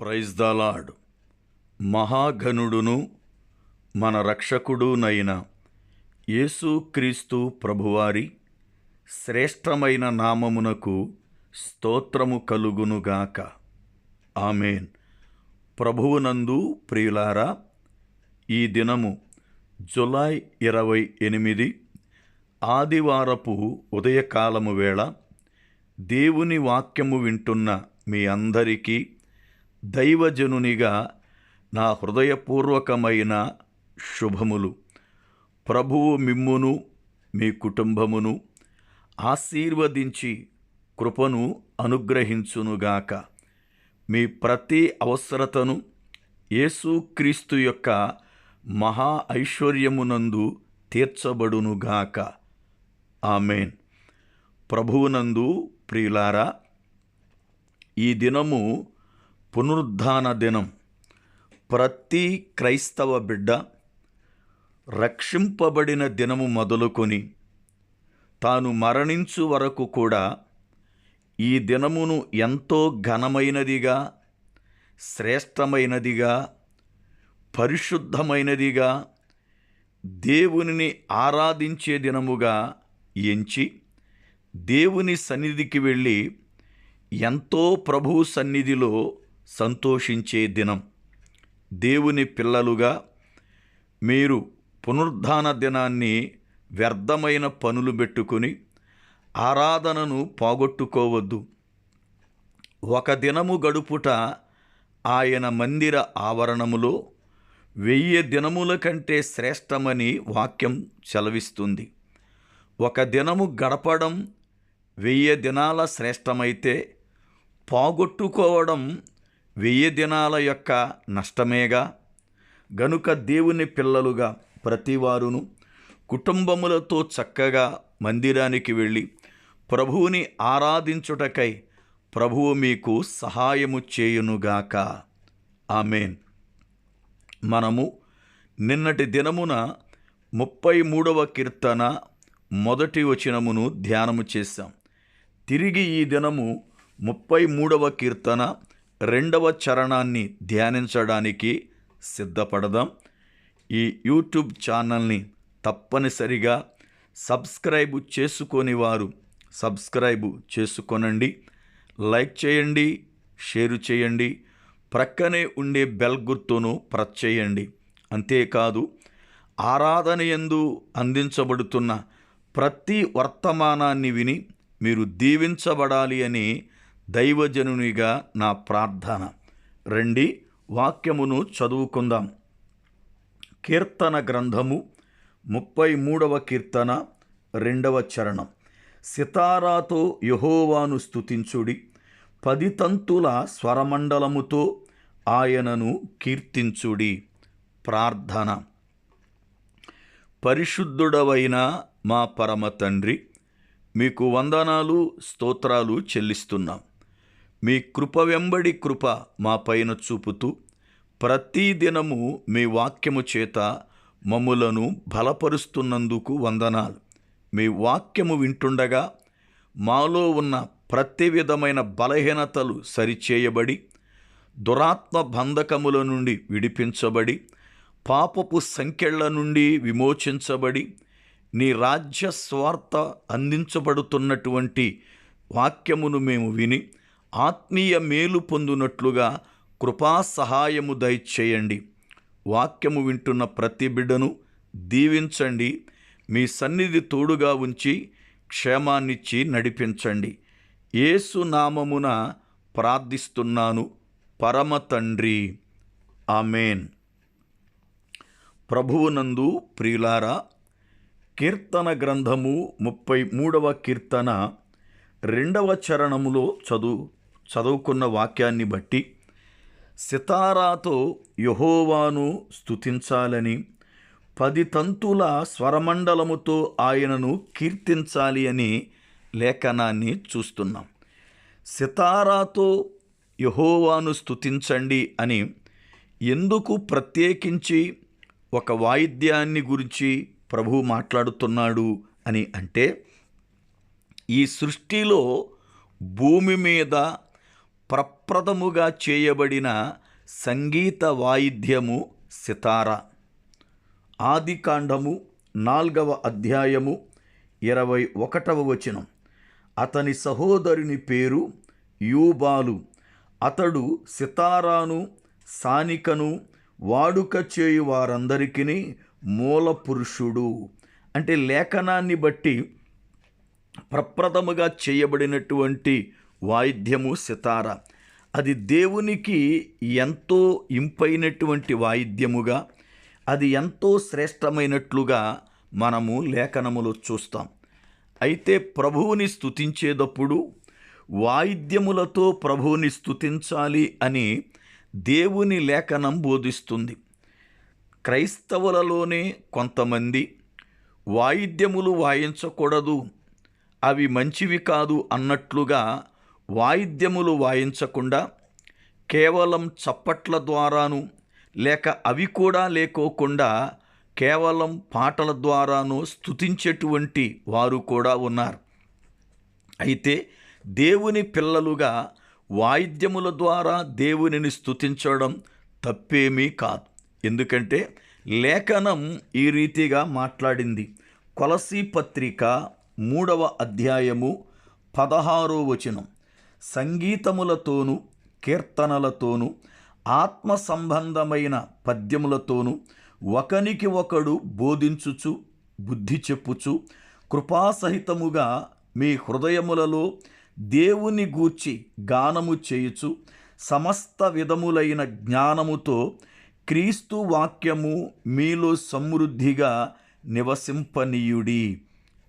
Praise the lord మహాఘనుడును మన రక్షకుడునైన యేసుక్రీస్తు ప్రభువారి శ్రేష్టమైన నామమునకు స్తోత్రము కలుగునుగాక ఆమెన్. ప్రభువునందు ప్రియులారా ఈ దినము జులై ఇరవై ఎనిమిది ఆదివారపు ఉదయకాలము వేళ దేవుని వాక్యము వింటున్న మీ అందరికీ దైవజనునిగా నా హృదయపూర్వకమైన శుభములు. ప్రభువు మిమ్మును మీ కుటుంబమును ఆశీర్వదించి కృపను అనుగ్రహించునుగాక. మీ ప్రతి అవసరతను యేసుక్రీస్తు యొక్క మహా ఐశ్వర్యమునందు తీర్చబడునుగాక. ఆమెన్. ప్రభువునందు ప్రియులారా ఈ దినము పునరుద్ధాన దినం. ప్రతి క్రైస్తవ బిడ్డ రక్షింపబడిన దినము మొదలుకొని తాను మరణించు వరకు కూడా ఈ దినమును ఎంతో ఘనమైనదిగా శ్రేష్టమైనదిగా పరిశుద్ధమైనదిగా దేవునిని ఆరాధించే దినముగా ఎంచి దేవుని సన్నిధికి వెళ్ళి ఎంతో ప్రభు సన్నిధిలో సంతోషించే దినం. దేవుని పిల్లలుగా మీరు పునరుద్ధాన దినాన్ని వ్యర్థమైన పనులు పెట్టుకుని ఆరాధనను పోగొట్టుకోవద్దు. ఒక దినము గడుపుట ఆయన మందిర ఆవరణములో వెయ్యి దినముల కంటే శ్రేష్టమని వాక్యం చలవిస్తుంది ఒక దినము గడపడం వెయ్యి దినాల శ్రేష్టమైతే పోగొట్టుకోవడం వెయ్యి దినాల యొక్క నష్టమేగా గనుక దేవుని పిల్లలుగా ప్రతివారును కుటుంబములతో చక్కగా మందిరానికి వెళ్ళి ప్రభువుని ఆరాధించుటకై ప్రభువు మీకు సహాయము చేయునుగాక. ఆమెన్. మనము నిన్నటి దినమున ముప్పై మూడవ కీర్తన మొదటి వచనమును ధ్యానము చేశాం. తిరిగి ఈ దినము ముప్పై మూడవ కీర్తన రెండవ చరణాన్ని ధ్యానించడానికి సిద్ధపడదాం. ఈ యూట్యూబ్ ఛానల్ని తప్పనిసరిగా సబ్స్క్రైబ్ చేసుకొని వారు సబ్స్క్రైబ్ చేసుకొనండి. లైక్ చేయండి షేరు చేయండి ప్రక్కనే ఉండే బెల్ గుర్తును ప్రెస్ చేయండి. అంతేకాదు ఆరాధన ఎందు అందించబడుతున్న ప్రతి వర్తమానాన్ని విని మీరు దీవించబడాలి అని దైవజనునిగా నా ప్రార్థన. రండి వాక్యమును చదువుకుందాం. కీర్తన గ్రంథము ముప్పై మూడవ కీర్తన రెండవ చరణం. సితారాతో యహోవాను స్తుతించుడి పది తంతుల స్వరమండలముతో ఆయనను కీర్తించుడి. ప్రార్థన. పరిశుద్ధుడవైన మా పరమ తండ్రి మీకు వందనాలు స్తోత్రాలు చెల్లిస్తున్నాం. మీ కృప వెంబడి కృప మా పైన చూపుతూ ప్రతిదినము మీ వాక్యము చేత మమ్ములను బలపరుస్తున్నందుకు వందనాలు. మీ వాక్యము వింటుండగా మాలో ఉన్న ప్రతి విధమైన బలహీనతలు సరిచేయబడి దురాత్మ బంధకముల నుండి విడిపించబడి పాపపు సంఖ్యల నుండి విమోచించబడి నీ రాజ్య స్వార్థ అందించబడుతున్నటువంటి వాక్యమును మేము విని ఆత్మీయ మేలు పొందునట్లుగా కృపా సహాయము దయచేయండి. వాక్యము వింటున్న ప్రతి బిడ్డను దీవించండి. మీ సన్నిధి తోడుగా ఉంచి క్షేమాన్నిచ్చి నడిపించండి. యేసు నామమున ప్రార్థిస్తున్నాను. పరమ తండ్రి. ఆమెన్. ప్రభువునందు ప్రియులారా కీర్తన గ్రంథము ముప్పై మూడవ కీర్తన రెండవ చరణములో చదువు చదువుకున్న వాక్యాన్ని బట్టి సితారాతో యహోవాను స్థుతించాలని పది తంతుల స్వరమండలముతో ఆయనను కీర్తించాలి అని లేఖనాన్ని చూస్తున్నాం. సితారాతో యహోవాను స్థుతించండి అని ఎందుకు ప్రత్యేకించి ఒక వాయిద్యాన్ని గురించి ప్రభు మాట్లాడుతున్నాడు అని అంటే ఈ సృష్టిలో భూమి మీద ప్రప్రథముగా చేయబడిన సంగీత వాయిద్యము సితారా. ఆదికాండము నాల్గవ అధ్యాయము ఇరవై ఒకటవ వచనం. అతని సహోదరుని పేరు యూబాలు. అతడు సితారాను సానికను వాడుక చేయు వారందరికీ మూల పురుషుడు అంటే లేఖనాన్ని బట్టి ప్రప్రథముగా చేయబడినటువంటి వాయిద్యము సితార. అది దేవునికి ఎంతో ఇంపైనటువంటి వాయిద్యముగా అది ఎంతో శ్రేష్టమైనట్లుగా మనము లేఖనములో చూస్తాం. అయితే ప్రభువుని స్థుతించేటప్పుడు వాయిద్యములతో ప్రభువుని స్థుతించాలి అని దేవుని లేఖనం బోధిస్తుంది. క్రైస్తవులలోనే కొంతమంది వాయిద్యములు వాయించకూడదు అవి మంచివి కాదు అన్నట్లుగా వాయిద్యములు వాయించకుండా కేవలం చప్పట్ల ద్వారాను లేక అవి కూడా లేకోకుండా కేవలం పాటల ద్వారాను స్తుతించేటువంటి వారు కూడా ఉన్నారు. అయితే దేవుని పిల్లలుగా వాయిద్యముల ద్వారా దేవునిని స్థుతించడం తప్పేమీ కాదు. ఎందుకంటే లేఖనం ఈ రీతిగా మాట్లాడింది. కొలసీ పత్రిక మూడవ అధ్యాయము పదహారో వచనం. సంగీతములతోనూ కీర్తనలతోనూ ఆత్మ సంబంధమైన పద్యములతోనూ ఒకనికి ఒకడు బోధించుచు బుద్ధి చెప్పుచు కృపాసహితముగా మీ హృదయములలో దేవుని గూర్చి గానము చేయుచు సమస్త విధములైన జ్ఞానముతో క్రీస్తు వాక్యము మీలో సమృద్ధిగా నివసింపనీయుడి.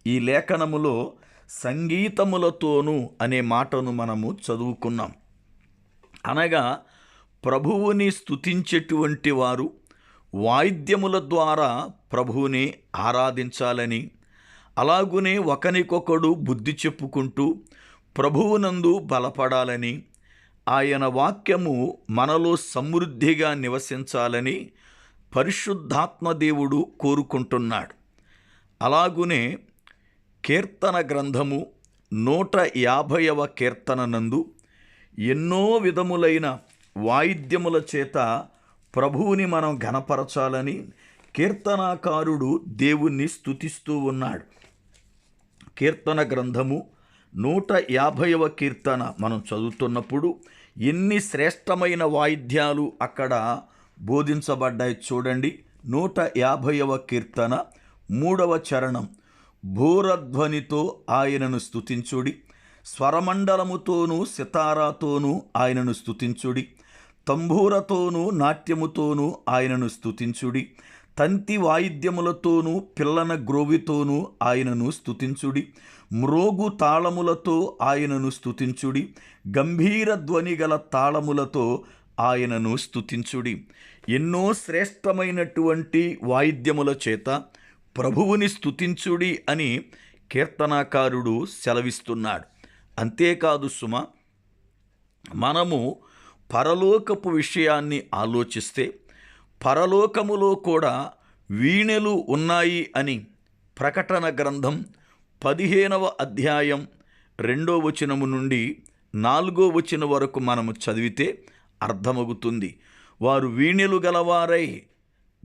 ఈ లేఖనములో సంగీతములతోనూ అనే మాటను మనము చదువుకున్నాం. అనగా ప్రభువుని స్తుతించేటువంటి వారు వాయిద్యముల ద్వారా ప్రభువుని ఆరాధించాలని అలాగునే ఒకనికొకడు బుద్ధి చెప్పుకుంటూ ప్రభువునందు బలపడాలని ఆయన వాక్యము మనలో సమృద్ధిగా నివసించాలని పరిశుద్ధాత్మ దేవుడు కోరుకుంటున్నాడు. అలాగునే కీర్తన గ్రంథము నూట యాభైవ కీర్తన నందు ఎన్నో విధములైన వాయిద్యముల చేత ప్రభువుని మనం ఘనపరచాలని కీర్తనాకారుడు దేవుణ్ణి స్తుతిస్తూ ఉన్నాడు. కీర్తన గ్రంథము నూట యాభైవ కీర్తన మనం చదువుతున్నప్పుడు ఎన్ని శ్రేష్టమైన వాయిద్యాలు అక్కడ బోధించబడ్డాయి చూడండి. నూట యాభైవ కీర్తన మూడవ చరణం. భూరధ్వనితో ఆయనను స్థుతించుడి స్వరమండలముతోనూ సితారాతోనూ ఆయనను స్థుతించుడి తంబూరతోనూ నాట్యముతోనూ ఆయనను స్థుతించుడి తంతి వాయిద్యములతోనూ పిల్లన గ్రోవితోనూ ఆయనను స్థుతించుడి మ్రోగు తాళములతో ఆయనను స్థుతించుడి గంభీర ధ్వని గల తాళములతో ఆయనను స్థుతించుడి ఎన్నో శ్రేష్టమైనటువంటి వాయిద్యముల చేత ప్రభువుని స్తుతించుడి అని కీర్తనాకారుడు సెలవిస్తున్నాడు. అంతేకాదు సుమ మనము పరలోకపు విషయాన్ని ఆలోచిస్తే పరలోకములో కూడా వీణెలు ఉన్నాయి అని ప్రకటన గ్రంథం పదిహేనవ అధ్యాయం రెండో వచనము నుండి నాలుగో వచనం వరకు మనము చదివితే అర్థమవుతుంది వారు వీణెలు గలవారై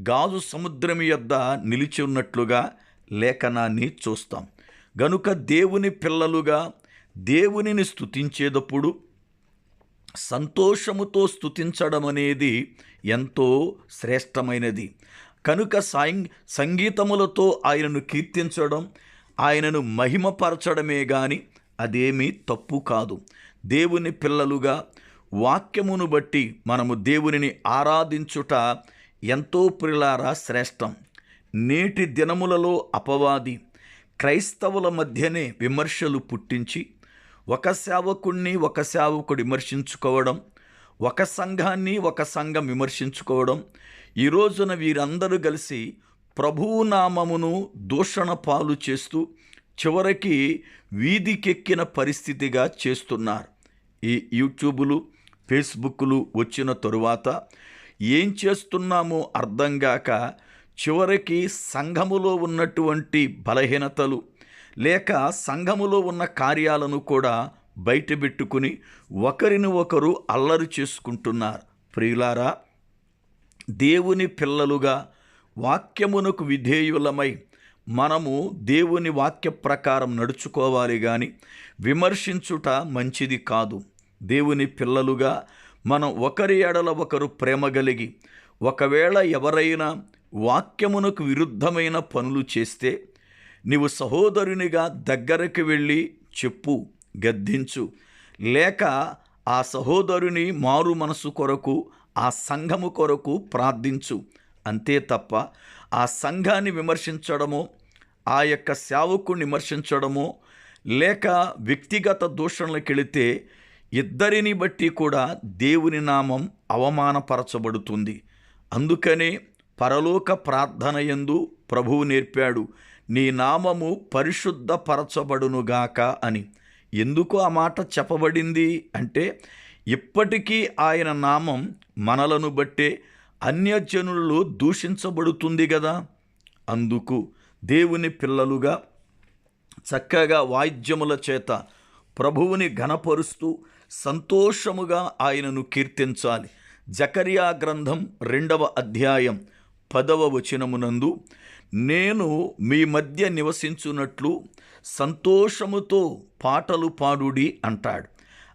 గాజు సముద్రం యొద్ద నిలిచి ఉన్నట్లుగా లేఖనాన్ని చూస్తాం. గనుక దేవుని పిల్లలుగా దేవునిని స్థుతించేటప్పుడు సంతోషముతో స్థుతించడం అనేది ఎంతో శ్రేష్టమైనది. కనుక సాయం సంగీతములతో ఆయనను కీర్తించడం ఆయనను మహిమపరచడమే గాని అదేమీ తప్పు కాదు. దేవుని పిల్లలుగా వాక్యమును బట్టి మనము దేవునిని ఆరాధించుట ఎంతో ప్రిలారా శ్రేష్టం. నేటి దినములలో అపవాది క్రైస్తవుల మధ్యనే విమర్శలు పుట్టించి ఒక సేవకుణ్ణి ఒక సేవకుడు విమర్శించుకోవడం ఒక సంఘాన్ని ఒక సంఘం విమర్శించుకోవడం ఈ రోజున వీరందరూ కలిసి ప్రభువు నామమును దూషణ పాలు చేస్తూ చివరికి వీధికెక్కిన పరిస్థితిగా చేస్తున్నారు. ఈ యూట్యూబులు ఫేస్బుక్లు వచ్చిన తరువాత ఏం చేస్తున్నామో అర్థం కాక చివరికి సంఘములో ఉన్నటువంటి బలహీనతలు లేక సంఘములో ఉన్న కార్యాలను కూడా బయటపెట్టుకుని ఒకరిని ఒకరు అల్లరి చేసుకుంటున్నారు. ప్రియులారా దేవుని పిల్లలుగా వాక్యమునకు విధేయులమై మనము దేవుని వాక్య ప్రకారం నడుచుకోవాలి కానీ విమర్శించుట మంచిది కాదు. దేవుని పిల్లలుగా మనం ఒకరి ఎడల ఒకరు ప్రేమ కలిగి ఒకవేళ ఎవరైనా వాక్యమునకు విరుద్ధమైన పనులు చేస్తే నీవు సహోదరునిగా దగ్గరకు వెళ్ళి చెప్పు గద్దించు. లేక ఆ సహోదరుని మారు మనసు కొరకు ఆ సంఘము కొరకు ప్రార్థించు. అంతే తప్ప ఆ సంఘాన్ని విమర్శించడమో ఆ యొక్క సేవకుని విమర్శించడమో లేక వ్యక్తిగత దూషణలకు వెళితే ఇద్దరిని బట్టి కూడా దేవుని నామం అవమానపరచబడుతుంది. అందుకనే పరలోక ప్రార్థన యందు ప్రభువు నేర్పాడు నీ నామము పరిశుద్ధపరచబడునుగాక అని. ఎందుకు ఆ మాట చెప్పబడింది అంటే ఇప్పటికీ ఆయన నామం మనలను బట్టే అన్యజనులలో దూషించబడుతుంది కదా అందుకు దేవుని పిల్లలుగా చక్కగా వాయిద్యముల చేత ప్రభువుని ఘనపరుస్తూ సంతోషముగా ఆయనను కీర్తించాలి. జకరియా గ్రంథం రెండవ అధ్యాయం పదవ వచనమునందు నేను మీ మధ్య నివసించున్నట్లు సంతోషముతో పాటలు పాడుడి అంటాడు.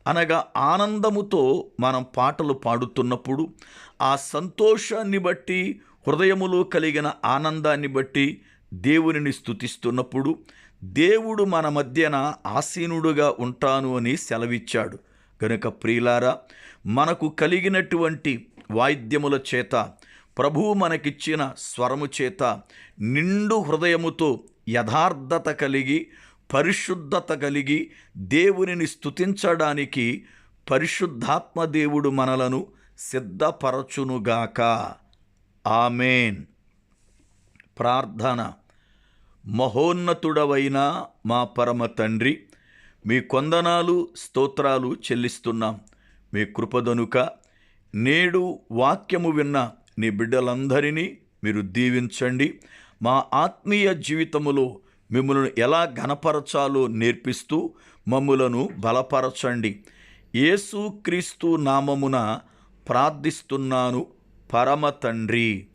అనగా ఆనందముతో మనం పాటలు పాడుతున్నప్పుడు ఆ సంతోషాన్ని బట్టి హృదయములో కలిగిన ఆనందాన్ని బట్టి దేవునిని స్తుతిస్తున్నప్పుడు దేవుడు మన మధ్యన ఆసీనుడుగా ఉంటాను అని సెలవిచ్చాడు. కనుక ప్రియులారా మనకు కలిగినటువంటి వాయిద్యముల చేత ప్రభువు మనకిచ్చిన స్వరము చేత నిండు హృదయముతో యథార్థత కలిగి పరిశుద్ధత కలిగి దేవునిని స్థుతించడానికి పరిశుద్ధాత్మ దేవుడు మనలను సిద్ధపరచునుగాక. ఆమెన్. ప్రార్థన. మహోన్నతుడవైన మా పరమ తండ్రి మీ కొందనాలు స్తోత్రాలు చెల్లిస్తున్నాం. మీ కృపదనుక నేడు వాక్యము విన్న నీ బిడ్డలందరినీ మీరు దీవించండి. మా ఆత్మీయ జీవితములో మిమ్మల్ని ఎలా ఘనపరచాలో నేర్పిస్తూ మమ్ములను బలపరచండి. యేసుక్రీస్తు నామమున ప్రార్థిస్తున్నాను. పరమ తండ్రి.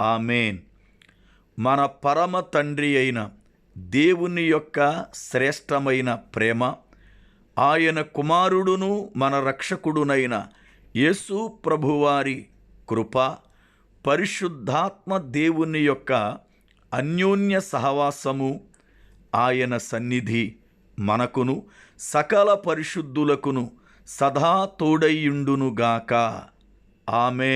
ఆమెన్. మన పరమ తండ్రి అయిన దేవుని యొక్క శ్రేష్టమైన ప్రేమ ఆయన కుమారుడును మన రక్షకుడునైన యేసు ప్రభువారి కృప పరిశుద్ధాత్మ దేవుని యొక్క అన్యోన్య సహవాసము ఆయన సన్నిధి మనకును సకల పరిశుద్ధులకును సదా తోడయ్యుండునుగాక. ఆమె